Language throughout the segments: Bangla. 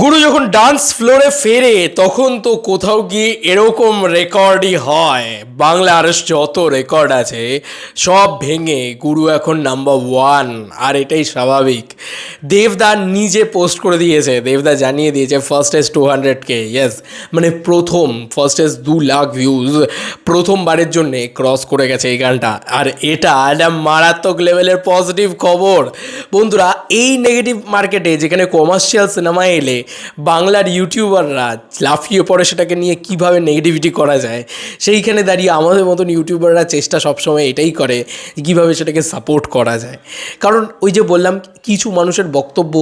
গুরু যখন ডান্স ফ্লোরে ফেরে, তখন তো কোথাও গিয়ে এরকম রেকর্ডই হয়? বাংলা বাংলার যত রেকর্ড আছে, সব ভেঙে গুরু এখন নাম্বার ওয়ান আর এটাই স্বাভাবিক। দেবদা নিজে পোস্ট করে দিয়েছে। দেবদা জানিয়ে দিয়েছে fastest to hundred K yes মানে প্রথম ফার্স্ট এস দু লাখ ভিউজ প্রথমবারের জন্যে ক্রস করে গেছে এই গানটা। আর এটা একটা মারাত্মক লেভেলের পজিটিভ খবর। বন্ধুরা, এই নেগেটিভ মার্কেটে যেখানে কমার্শিয়াল সিনেমা এলে বাংলার ইউটিউবাররা লাফিয়ে পড়ে সেটাকে নিয়ে কীভাবে নেগেটিভিটি করা যায়, সেইখানে দাঁড়িয়ে আমাদের মতন ইউটিউবাররা চেষ্টা সবসময় এটাই করে, কীভাবে সেটাকে সাপোর্ট করা যায়। কারণ ওই যে বললাম, কিছু মানুষের বক্তব্য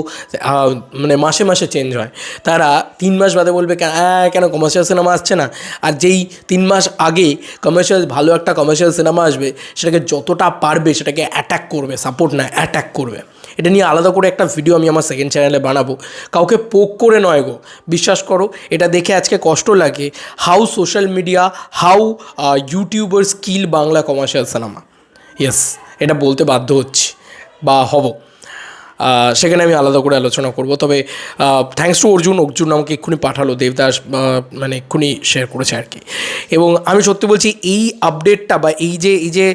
মানে মাসে মাসে চেঞ্জ হয়। তারা তিন মাস বাদে বলবে "কেন- কমার্শিয়াল সিনেমা আসছে না? আর যেই তিন মাস আগে কমার্শিয়াল ভালো একটা কমার্শিয়াল সিনেমা আসবে, সেটাকে যতটা পারবে সেটাকে অ্যাটাক করবে সাপোর্ট না অ্যাটাক করবে। এটা নিয়ে আলাদা করে একটা ভিডিও আমি আমার সেকেন্ড চ্যানেলে বানাবো। কাউকে পোক করে নয় গো, বিশ্বাস করো, এটা দেখে আজকে কষ্ট লাগে how social media how YouTuber skill Bangla commercial cinema yes এটা বলতে বাধ্য হচ্ছি, বা হব। সেখানে আমি আলাদা করে আলোচনা করব। তবে থ্যাঙ্কস টু অর্জুন অর্জুন আমাকে এক্ষুনি পাঠালো, দেবদাস মানে এক্ষুনি শেয়ার করেছে আর কি। এবং আমি সত্যি বলছি, এই আপডেটটা বা এই যে এই যে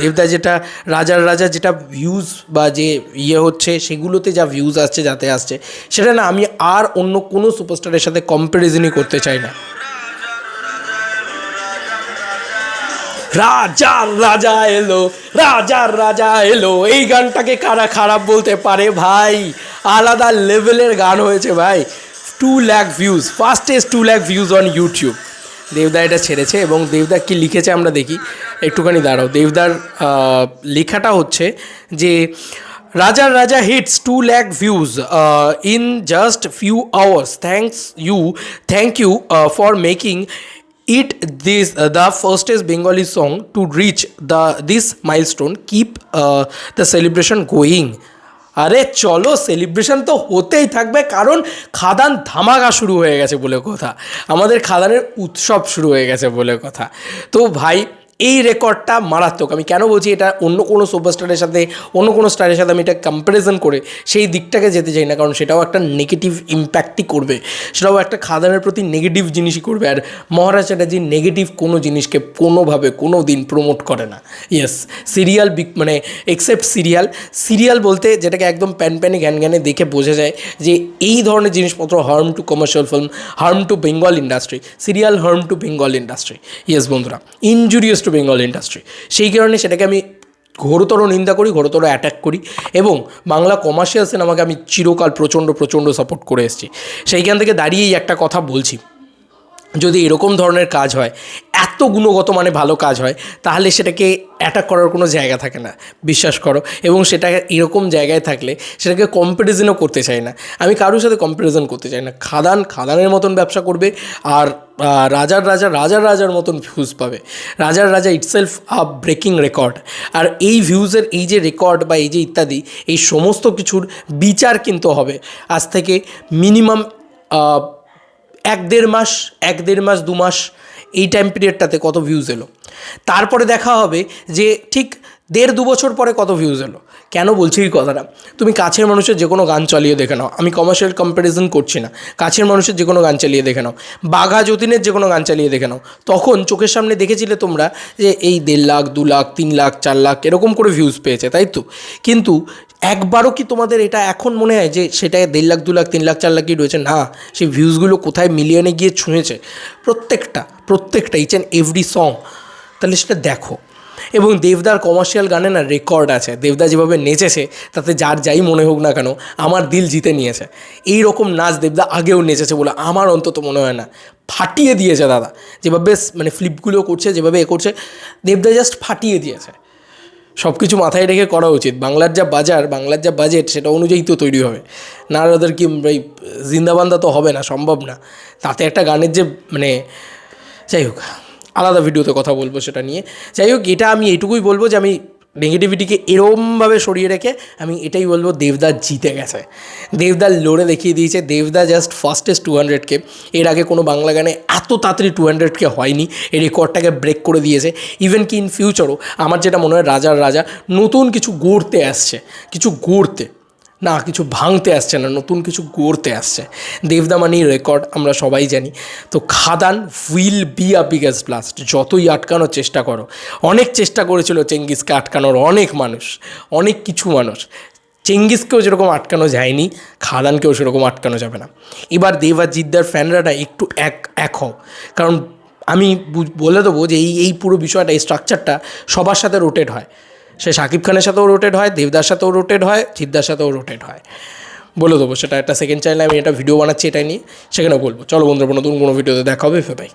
দেবদাস যেটা, রাজার রাজা যেটা ভিউজ বা যে ইয়ে হচ্ছে, সেগুলোতে যা ভিউজ আসছে, যাতে আসছে, সেটা না আমি আর অন্য কোনো সুপারস্টারের সাথে কম্প্যারিজনই করতে চাই না। রাজার রাজা এলো, রাজার রাজা এলো। এই গানটাকে কারা খারাপ বলতে পারে ভাই? আলাদা লেভেলের গান হয়েছে ভাই। Two lakh views fastest two lakh views on YouTube. দেবদা এটা ছেড়েছে এবং দেবদা কি লিখেছে আমরা দেখি। একটুখানি দাঁড়াও, দেবদার লেখাটা হচ্ছে যে, রাজার রাজা hits two lakh views in just few hours thanks you thank you for making uh, the fastest bengali song to reach the this milestone keep uh, the celebration going আরে চলো সেলিব্রেশন তো হতেই থাকবে কারণ খাদান ধামাকা শুরু হয়ে গেছে বলে কথা আমাদের খাদানের উৎসব শুরু হয়ে গেছে বলে কথা তো ভাই এই রেকর্ডটা মারাত্মক। আমি কেন বলছি এটা অন্য কোনো সুপারস্টারের সাথে, অন্য কোনো স্টারের সাথে আমি এটা কম্প্যারিজন করে সেই দিকটাকে যেতে চাই না, কারণ সেটাও একটা নেগেটিভ ইম্প্যাক্টই করবে। সেটাও একটা খাদানের প্রতি নেগেটিভ জিনিসই করবে। আর মহারাজ চ্যাটার্জি নেগেটিভ কোনো জিনিসকে কোনোভাবে কোনো দিন প্রমোট করে না। ইয়েস সিরিয়াল মানে এক্সেপ্ট সিরিয়াল সিরিয়াল বলতে যেটাকে একদম প্যান প্যানে জ্ঞান জ্ঞানে দেখে বোঝা যায় যে এই ধরনের জিনিসপত্র harm to commercial film harm to Bengal industry serial harm to Bengal industry yes বন্ধুরা ইনজুরিয়াস টু বেঙ্গল ইন্ডাস্ট্রি। সেই কারণে সেটাকে আমি ঘোরতর নিন্দা করি, ঘোরতর অ্যাট্যাক করি এবং বাংলা কমার্শিয়াল সিনেমাকে আমি চিরকাল প্রচণ্ড প্রচণ্ড সাপোর্ট করে এসেছি। সেইখান থেকে দাঁড়িয়েই একটা কথা বলছি। যদি এরকম ধরনের কাজ হয়, এত গুণগত মানে ভালো কাজ হয়, তাহলে সেটাকে অ্যাটাক করার কোনো জায়গা থাকে না। বিশ্বাস করো। এবং সেটা এরকম জায়গায় থাকলে সেটাকে কম্পারিজনও করতে চাই না। আমি কারোর সাথে কম্পারিজন করতে চাই না। খাদান, খাদানের মতন ব্যবসা করবে আর রাজার রাজা, রাজার রাজার মতন ভিউজ পাবে। রাজার রাজা ইটসেলফ আ ব্রেকিং রেকর্ড আর এই ভিউজের এই যে রেকর্ড বা এই যে ইত্যাদি, এই সমস্ত কিছুর বিচার কিন্তু হবে। আজ থেকে মিনিমাম এক দেড় মাস, এক দেড় মাস, দু মাস, এই টাইম পিরিয়ডটাতে কত ভিউজ এলো। তারপরে দেখা হবে যে ঠিক দেড় দু বছর পরে কত ভিউজ এলো? কেন বলছি এই কথাটা? তুমি কাছের মানুষের যে কোনো গান চালিয়ে দেখে নাও। আমি কমার্শিয়াল কম্প্যারিজন করছি না। কাছের মানুষের যে কোনো গান চালিয়ে দেখে নাও। বাঘা যতীনের যে কোনো গান চালিয়ে দেখে নাও। তখন চোখের সামনে দেখেছিলে তোমরা যে এই দেড় লাখ, দু লাখ, তিন লাখ, চার লাখ এরকম করে ভিউজ পেয়েছে, তাই তো? কিন্তু একবারও কি তোমাদের এটা এখন মনে হয় যে সেটা দেড় লাখ, দু লাখ, তিন লাখ, চার লাখই রয়েছে? না সেই ভিউজগুলো কোথায় মিলিয়নে গিয়ে ছুঁয়েছে? প্রত্যেকটা প্রত্যেকটা ইচ অ্যান্ড এভরি সং তাহলে সেটা দেখো। এবং দেবদার কমার্শিয়াল গানে না রেকর্ড আছে। দেবদা যেভাবে নেচেছে, তাতে যার যাই মনে হোক না কেন, আমার দিল জিতে নিয়েছে। এই রকম নাচ দেবদা আগেও নেচেছে বলে আমার অন্তত মনে হয় না। ফাটিয়ে দিয়েছে দাদা। যেভাবে মানে ফ্লিপগুলো করছে, যেভাবে এ করছে, দেবদা জাস্ট ফাটিয়ে দিয়েছে। সব কিছু মাথায় রেখে করা উচিত। বাংলার যা বাজার, বাংলার যা বাজেট সেটা অনুযায়ী তো তৈরি হবে। না ওদের কি এই জিন্দাবান্দা তো হবে না, সম্ভব না। তাতে একটা গানের যে মানে যাই হোক। আলাদা ভিডিওতে কথা বলব সেটা নিয়ে। যাই হোক, এটা আমি এইটুকুই বলব যে আমি নেগেটিভিটিকে এরমভাবে সরিয়ে রেখে আমি এটাই বলব, দেবদা জিতে গেছে। দেবদা লড়ে দেখিয়ে দিয়েছে। দেবদা জাস্ট ফার্স্টেস্ট টু হান্ড্রেডকে এর আগে কোনো বাংলা গানে এত তাড়াতাড়ি টু হান্ড্রেডকে হয়নি। এই রেকর্ডটাকে ব্রেক করে দিয়েছে। ইভেন কি ইন ফিউচারও আমার যেটা মনে হয়, রাজার রাজা নতুন কিছু গড়তে আসছে। কিছু গড়তে। না, কিছু ভাঙতে আসছে না, নতুন কিছু গড়তে আসছে। দেবদা মানি রেকর্ড আমরা সবাই জানি। তো Khadaan will be a biggest blast যতই আটকানোর চেষ্টা করো। অনেক চেষ্টা করেছিল চেঙ্গিসকে আটকানোর, অনেক মানুষ, অনেক কিছু মানুষ। চেঙ্গিসকেও যেরকম আটকানো যায়নি, খাদানকেও সেরকম আটকানো যাবে না। এবার দেব জিদ্দার ফ্যানরা না একটু এক এক হও। কারণ আমি বলে দেবো যে এই এই পুরো বিষয়টা, এই স্ট্রাকচারটা সবার সাথে রোটেট হয়। সে শাকিব খানের সাথেও রোটেট হয়, দেবদার সাথেও রোটেট হয়, জিদ্দার সাথেও রোটেট হয়। বলে দেবো, সেটা একটা সেকেন্ড চ্যানেলে আমি এটা ভিডিও বানাচ্ছি, এটাই নিয়ে সেখানে বলব। চলো বন্ধুরা, নতুন কোনো ভিডিওতে দেখা হবে বাই